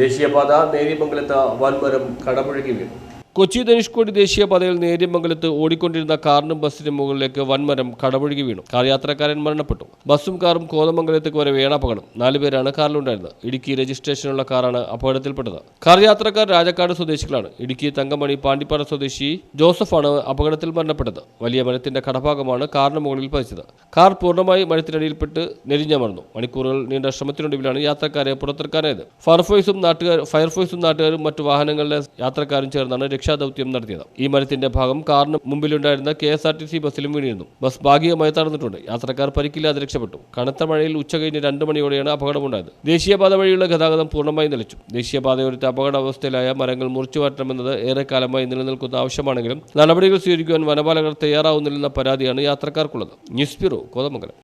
ദേശീയപാത നേരിമംഗലത്ത് വൻമരം കടപുഴകി വീണു. കൊച്ചി ധനുഷ്കോടി ദേശീയപാതയിൽ നേര്യമംഗലത്ത് ഓടിക്കൊണ്ടിരുന്ന കാറിനും ബസ്സിനും മുകളിലേക്ക് വൻമരം കടപുഴകി വീണു. കാർ യാത്രക്കാരൻ മരണപ്പെട്ടു. ബസ്സും കാറും കോതമംഗലത്തേക്ക് വരെ വീണ അപകടം. നാലുപേരാണ് കാറിലുണ്ടായിരുന്നത്. ഇടുക്കി രജിസ്ട്രേഷനുള്ള കാറാണ് അപകടത്തിൽപ്പെട്ടത്. കാർ യാത്രക്കാർ രാജക്കാട് സ്വദേശികളാണ്. ഇടുക്കി തങ്കമണി പാണ്ടിപ്പാറ സ്വദേശി ജോസഫാണ് അപകടത്തിൽ മരണപ്പെട്ടത്. വലിയ മരത്തിന്റെ കടഭാഗമാണ് കാറിന് മുകളിൽ പതിച്ചത്. കാർ പൂർണമായി മരത്തിനടിയിൽപ്പെട്ട് നെരിഞ്ഞമർന്നു മണിക്കൂറുകൾ നീണ്ട ശ്രമത്തിനൊടുവിലാണ് യാത്രക്കാരെ പുറത്തിറക്കാനായത്. ഫയർഫോഴ്സും നാട്ടുകാർ ഫയർഫോഴ്സും നാട്ടുകാരും മറ്റു വാഹനങ്ങളിലെ യാത്രക്കാരും ചേർന്നാണ് രക്ഷാദൌത്യം നടത്തിയത്. ഈ മരത്തിന്റെ ഭാഗം കാറിന് മുമ്പിലുണ്ടായിരുന്ന K S R T C ബസ്സിലും വീണിരുന്നു. ബസ് ഭാഗികമായി തടഞ്ഞിട്ടുണ്ട് യാത്രക്കാർ പരിക്കില്ലാതെ രക്ഷപ്പെട്ടു. കനത്ത മഴയിൽ ഉച്ചകഴിഞ്ഞ് രണ്ട് മണിയോടെയാണ് അപകടമുണ്ടായത്. ദേശീയപാത വഴിയുള്ള ഗതാഗതം പൂർണമായി നിലച്ചു. ദേശീയപാതയോരത്തെ അപകടാവസ്ഥയിലായ മരങ്ങൾ മുറിച്ചു മാറ്റണമെന്നത് ഏറെക്കാലമായി നിലനിൽക്കുന്ന ആവശ്യമാണെങ്കിലും നടപടികൾ സ്വീകരിക്കുവാൻ വനപാലകർ തയ്യാറാവുന്നില്ലെന്ന പരാതിയാണ് യാത്രക്കാർക്കുള്ളത്. News bureau Kothamangalam.